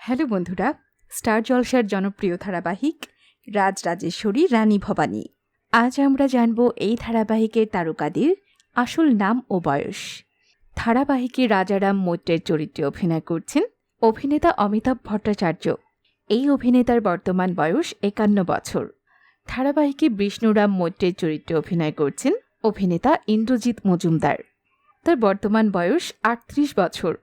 Hello বন্ধুরা, star জলসার জনপ্রিয় ধারাবাহিক রাজ রাজেশ্বরী রানী ভবানী। আজ আমরা জানব এই ধারাবাহিকের তারকাদের আসল নাম ও বয়স। ধারাবাহিকে রাজারাম মৈত্রের চরিত্রে অভিনয় করছেন অভিনেতা অমিতাভ ভট্টাচার্য। এই অভিনেতার বর্তমান বয়স একান্ন বছর। ধারাবাহিকে বিষ্ণুরাম মৈত্রের চরিত্রে অভিনয় করছেন অভিনেতা ইন্দ্রজিৎ মজুমদার। তার বর্তমান বয়স আটত্রিশ বছর।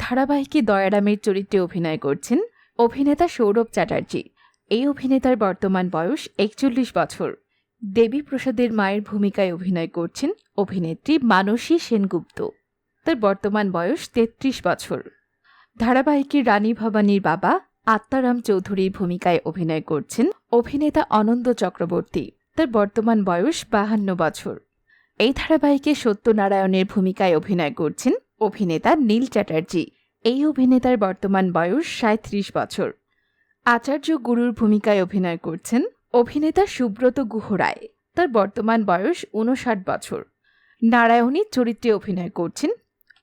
ধারাবাহিকে দয়ারামের চরিত্রে অভিনয় করছেন অভিনেতা সৌরভ চ্যাটার্জি। এই অভিনেতার বর্তমান বয়স একচল্লিশ বছর। দেবী প্রসাদের মায়ের ভূমিকায় অভিনয় করছেন অভিনেত্রী মানসী সেনগুপ্ত। তার বর্তমান বয়স তেত্রিশ বছর। ধারাবাহিকে রানী ভবানীর বাবা আত্মারাম চৌধুরীর ভূমিকায় অভিনয় করছেন অভিনেতা অনন্ত চক্রবর্তী। তার বর্তমান বয়স বাহান্ন বছর। এই ধারাবাহিকে সত্যনারায়ণের ভূমিকায় অভিনয় করছেন অভিনেতা নীল চ্যাটার্জি। এই অভিনেতার বর্তমান বয়স সাঁত্রিশ বছর। আচার্য গুরুর ভূমিকায় অভিনয় করছেন অভিনেতা সুব্রত গুহরায়। তার বর্তমান বয়স উনষাট বছর। নারায়ণীর চরিত্রে অভিনয় করছেন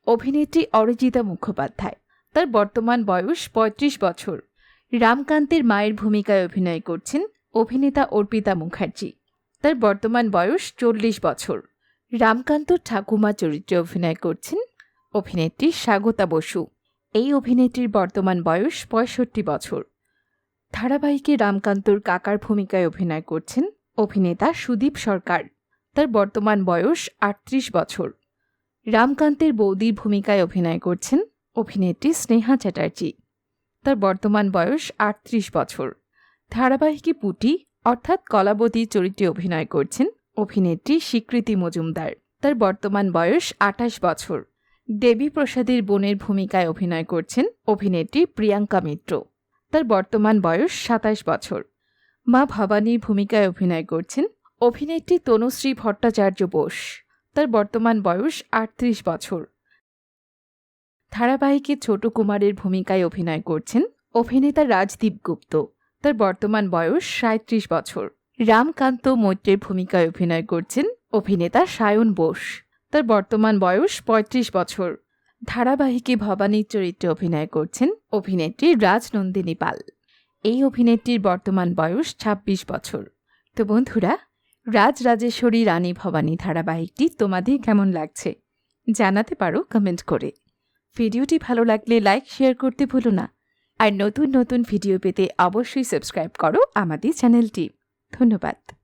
অভিনেত্রী অরিজিতা মুখোপাধ্যায়। তার বর্তমান বয়স ৩৫ বছর। রামকান্তের মায়ের ভূমিকায় অভিনয় করছেন অভিনেতা অর্পিতা মুখার্জি। তার বর্তমান বয়স চল্লিশ বছর। রামকান্ত ঠাকুমা চরিত্রে অভিনয় করছেন অভিনেত্রী স্বাগতা বসু। এই অভিনেত্রীর বর্তমান বয়স পঁয়ষট্টি বছর। ধারাবাহিকে রামকান্তর কাকার ভূমিকায় অভিনয় করছেন অভিনেতা সুদীপ সরকার। তার বর্তমান বয়স আটত্রিশ বছর। রামকান্তের বৌদির ভূমিকায় অভিনয় করছেন অভিনেত্রী স্নেহা চ্যাটার্জি। তার বর্তমান বয়স আটত্রিশ বছর। ধারাবাহিকে পুটি অর্থাৎ কলাবতী চরিত্রে অভিনয় করছেন অভিনেত্রী স্বীকৃতি মজুমদার। তার বর্তমান বয়স আঠাশ বছর। দেবী প্রসাদের বোনের ভূমিকায় অভিনয় করছেন অভিনেত্রী প্রিয়াঙ্কা মিত্র। তার বর্তমান বয়স সাতাশ বছর। মা ভবানীর ভূমিকায় অভিনয় করছেন অভিনেত্রী তনুশ্রী ভট্টাচার্য বোস। তার বর্তমান বয়স আটত্রিশ বছর। ধারাবাহিকে ছোট কুমারের ভূমিকায় অভিনয় করছেন অভিনেতা রাজদীপ গুপ্ত। তার বর্তমান বয়স সাঁত্রিশ বছর। রামকান্ত মৈত্রের ভূমিকায় অভিনয় করছেন অভিনেতা সায়ন বোস। তার বর্তমান বয়স ৩৫ বছর। ধারাবাহিকে ভবানীর চরিত্রে অভিনয় করছেন অভিনেত্রী রাজনন্দিনী পাল। এই অভিনেত্রীর বর্তমান বয়স ২৬ বছর। তো বন্ধুরা রাজ রাজেশ্বরী রানী ভবানী ধারাবাহিকটি তোমাদের কেমন লাগছে জানাতে পারো কমেন্ট করে। ভিডিওটি ভালো লাগলে লাইক শেয়ার করতে ভুলো না। আর নতুন নতুন ভিডিও পেতে অবশ্যই সাবস্ক্রাইব করো আমাদের চ্যানেলটি ধন্যবাদ।